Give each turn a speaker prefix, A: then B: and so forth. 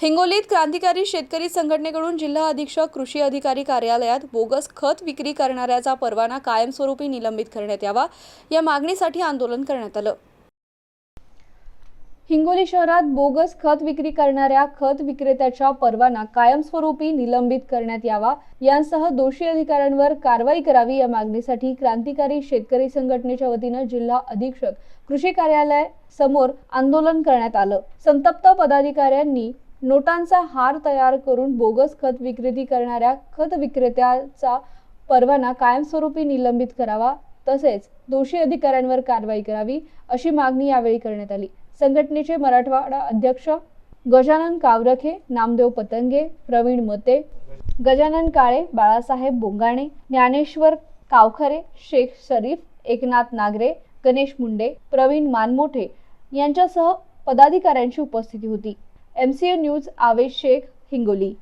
A: हिंगोलीत क्रांतिकारी शेतकरी संघटनेकडून जिल्हा अधीक्षक कृषी अधिकारी कार्यालयात बोगस खत विक्री करणाऱ्याचा परवाना कायमस्वरूपी निलंबित करण्यात यावा या मागणीसाठी आंदोलन करण्यात आलं. हिंगोली शहरात बोगस खत विक्री करणाऱ्या खत विक्रेत्याच्या परवाना कायमस्वरूपी निलंबित करण्यात यावा यांसह दोषी अधिकाऱ्यांवर कारवाई करावी या मागणीसाठी क्रांतिकारी शेतकरी संघटनेच्या वतीनं जिल्हा अधीक्षक कृषी कार्यालय समोर आंदोलन करण्यात आलं. संतप्त पदाधिकाऱ्यांनी नोटांचा हार तयार करून बोगस खत विक्रेती करणाऱ्या खत विक्रेत्याचा परवाना कायमस्वरूपी निलंबित करावा तसेच दोषी अधिकाऱ्यांवर कारवाई करावी अशी मागणी यावेळी करण्यात आली. संघटनेचे मराठवाडा अध्यक्ष गजानन कावरखे नामदेव पतंगे प्रवीण मते गजानन काळे बाळासाहेब बोंगाणे ज्ञानेश्वर कावखरे शेख शरीफ एकनाथ नागरे गणेश मुंडे प्रवीण मानमोठे यांच्यासह पदाधिकाऱ्यांची उपस्थिती होती. M C news Avesh Shaikh Hingoli